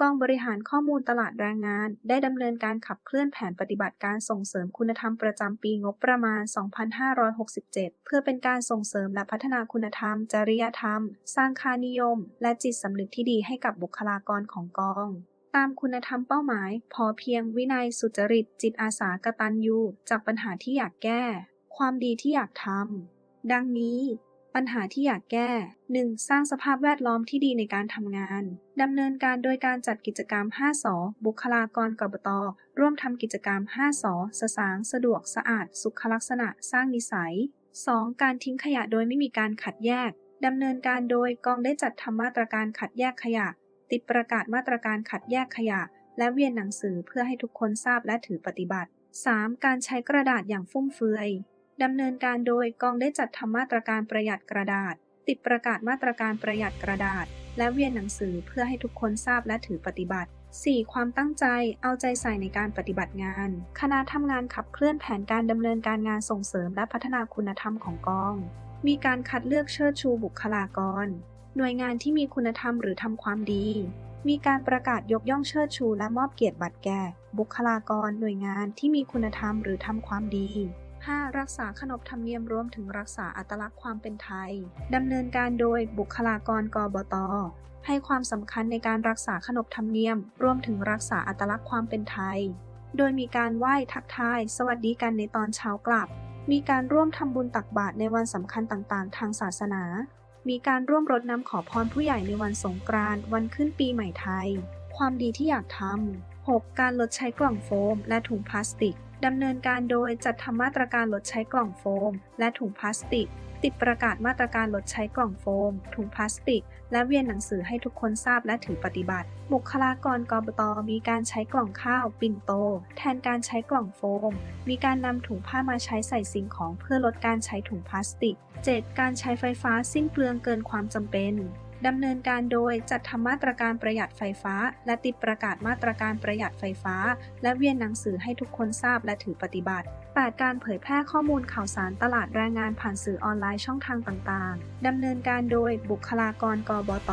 กองบริหารข้อมูลตลาดแรงงาน ได้ดำเนินการขับเคลื่อนแผนปฏิบัติการส่งเสริมคุณธรรมประจำปีงบประมาณ 2567 เพื่อเป็นการส่งเสริมและพัฒนาคุณธรรม จริยธรรม สร้างค่านิยม และจิตสำนึกที่ดีให้กับบุคลากรของกอง ตามคุณธรรมเป้าหมาย พอเพียงวินัยสุจริต จิตอาสากตัญญูจากปัญหาที่อยากแก้ ความดีที่อยากทำดังนี้ ปัญหาที่อยากแก้ 1. สร้างสภาพแวดล้อมที่ดีในการทำงาน ดำเนินการโดยการจัดกิจกรรม 5สอบุคลากรกบต ร่วมทำกิจกรรม 5สอสสาง สะดวก สะอาด สุขลักษณะ สร้างนิสัย 2. การทิ้งขยะโดยไม่มีการขัดแยก ดำเนินการโดยกองได้จัดทำมาตรการขัดแยกขยะ ติดประกาศมาตรการขัดแยกขยะ และเวียนหนังสือเพื่อให้ทุกคนทราบและถือปฏิบัติ 3. การใช้กระดาษอย่างฟุ่มเฟือย ดำเนินการโดยกองได้จัดทำมาตรการประหยัดกระดาษ ติดประกาศมาตรการประหยัดกระดาษ และเวียนหนังสือเพื่อให้ทุกคนทราบและถือปฏิบัติ 4. ความตั้งใจเอาใจใส่ในการปฏิบัติงาน คณะทำงานขับเคลื่อนแผนการดำเนินการงานส่งเสริมและพัฒนาคุณธรรมของกอง มีการคัดเลือกเชิดชูบุคลากร หน่วยงานที่มีคุณธรรมหรือทำความดี มีการประกาศยกย่องเชิดชูและมอบเกียรติบัตรแก่ บุคลากร หน่วยงานที่มีคุณธรรมหรือทำความดี 5. รักษาขนบธรรมเนียมรวมถึงรักษาอัตลักษณ์ความเป็นไทย ดำเนินการโดยบุคลากรกบตให้ความสำคัญในการรักษาขนบธรรมเนียม รวมถึงรักษาอัตลักษณ์ความเป็นไทย โดยมีการไหว้ทักทาย สวัสดีกันในตอนเช้ากลับ มีการร่วมทำบุญตักบาตรในวันสำคัญต่างๆ ทางศาสนา มีการร่วมรดน้ำขอพรผู้ใหญ่ในวันสงกรานต์วันขึ้นปีใหม่ไทย ความดีที่อยากทำ 6. การลดใช้กล่องโฟม และถุงพลาสติกดำเนินการโดยจัดทำมาตรการลดใช้กล่องโฟม และถุงพลาสติก ติดประกาศมาตรการลดใช้กล่องโฟม ถุงพลาสติก และเวียนหนังสือให้ทุกคนทราบและถือปฏิบัติ บุคลากรกบตมีการใช้กล่องข้าว ปิ่นโต แทนการใช้กล่องโฟม มีการนำถุงผ้ามาใช้ใส่สิ่งของเพื่อลดการใช้ถุงพลาสติก 7. การใช้ไฟฟ้าสิ้นเปลืองเกินความจำเป็น ดำเนินการโดยจัดทำมาตรการประหยัดไฟฟ้า และติดประกาศมาตรการประหยัดไฟฟ้า และเวียนหนังสือให้ทุกคนทราบและถือปฏิบัติ 8. การเผยแพร่ข้อมูลข่าวสารตลาดแรงงานผ่านสื่อออนไลน์ช่องทางต่างๆ ดำเนินการโดยบุคลากรกบต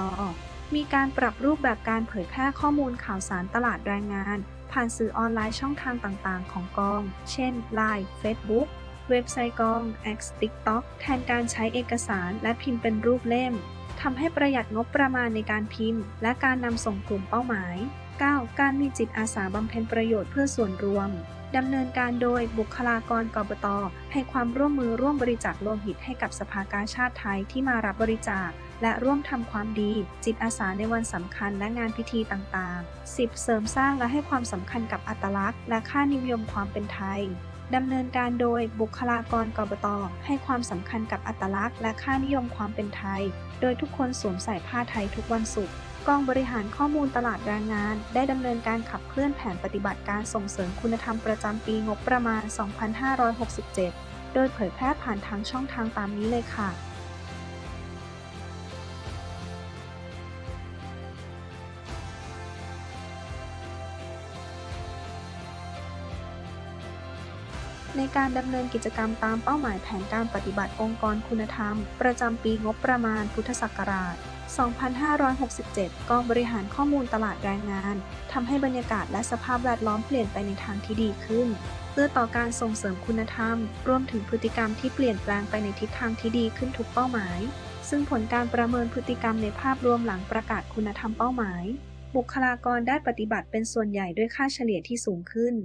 มีการปรับรูปแบบการเผยแพร่ข้อมูลข่าวสารตลาดแรงงาน ผ่านสื่อออนไลน์ช่องทางต่างๆ ของกอง เช่น Line Facebook เว็บไซต์กอง X TikTok แทนการใช้เอกสารและพิมพ์เป็นรูปเล่ม ทำให้ประหยัดงบประมาณในการพิมพ์ และการนำส่งกลุ่มเป้าหมาย 9. การมีจิตอาสาบำเพ็ญประโยชน์เพื่อส่วนรวมดำเนินการโดยบุคลากรกบตให้ความร่วมมือร่วมบริจาคโลหิตให้กับสภากาชาติไทยที่มารับบริจาค และร่วมทำความดี จิตอาสาในวันสำคัญและงานพิธีต่างๆ 10. เสริมสร้างและให้ความสำคัญกับอัตลักษณ์ และค่านิยมความเป็นไทย ดำเนินการโดยบุคลากรกบตให้ความสำคัญกับอัตลักษณ์ และค่านิยมความเป็นไทย โดยทุกคนสวมใส่ผ้าไทยทุกวันศุกร์กองบริหารข้อมูลตลาดแรงงาน ได้ดำเนินการขับเคลื่อนแผนปฏิบัติการส่งเสริมคุณธรรมประจำปีงบประมาณ 2567 โดยเผยแพร่ผ่านทางช่องทางตามนี้เลยค่ะ ในการดำเนินกิจกรรมตามเป้าหมายแผนการปฏิบัติองค์กรคุณธรรม ประจำปีงบประมาณพุทธศักราช 2567 กองบริหารข้อมูลตลาดแรงงานทำให้บรรยากาศและสภาพแวดล้อมเปลี่ยนไปในทางที่ดีขึ้น เพื่อต่อการส่งเสริมคุณธรรม รวมถึงพฤติกรรมที่เปลี่ยนแปลงไปในทิศทางที่ดีขึ้นทุกเป้าหมาย ซึ่งผลการประเมินพฤติกรรมในภาพรวมหลังประกาศคุณธรรมเป้าหมาย บุคลากรได้ปฏิบัติเป็นส่วนใหญ่ด้วยค่าเฉลี่ยที่สูงขึ้น